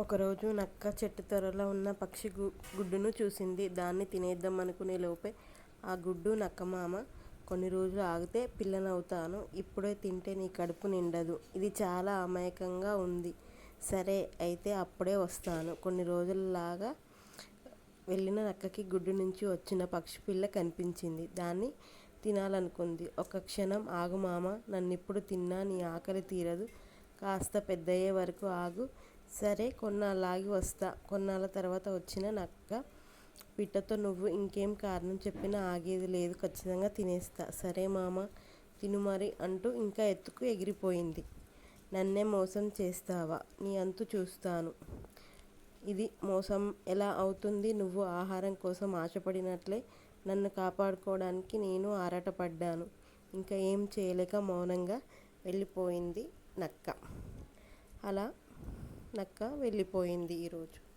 ఒకరోజు నక్క చెట్టు త్వరలో ఉన్న పక్షి గుడ్డును చూసింది. దాన్ని తినేద్దామనుకునే లోపే ఆ గుడ్డు నక్క మామ కొన్ని రోజులు ఆగితే పిల్లనవుతాను. ఇప్పుడే తింటే నీ కడుపు నిండదు. ఇది చాలా అమాయకంగా ఉంది. సరే అయితే అప్పుడే వస్తాను. కొన్ని రోజులలాగా వెళ్ళిన నక్కకి గుడ్డు నుంచి వచ్చిన పక్షి పిల్ల కనిపించింది. దాన్ని తినాలనుకుంది. ఒక క్షణం ఆగు మామ నన్నిప్పుడు తిన్నా నీ ఆకలి తీరదు. కాస్త పెద్దయ్యే వరకు ఆగు. సరే కొన్నాళ్ళాగి వస్తా. కొన్నాళ్ళ తర్వాత వచ్చిన నక్క పిట్టతో నువ్వు ఇంకేం కారణం చెప్పినా ఆగేది లేదు ఖచ్చితంగా తినేస్తా. సరే మామా! తిను మరి అంటూ ఇంకా ఎత్తుకు ఎగిరిపోయింది. నన్నే మోసం చేస్తావా? నీ అంతు చూస్తాను. ఇది మోసం ఎలా అవుతుంది? నువ్వు ఆహారం కోసం ఆశపడినట్లే నన్ను కాపాడుకోవడానికి నేను ఆరాటపడ్డాను. ఇంకా ఏం చేయలేక మౌనంగా వెళ్ళిపోయింది నక్క. అలా నక్క వెళ్ళిపోయింది ఈరోజు.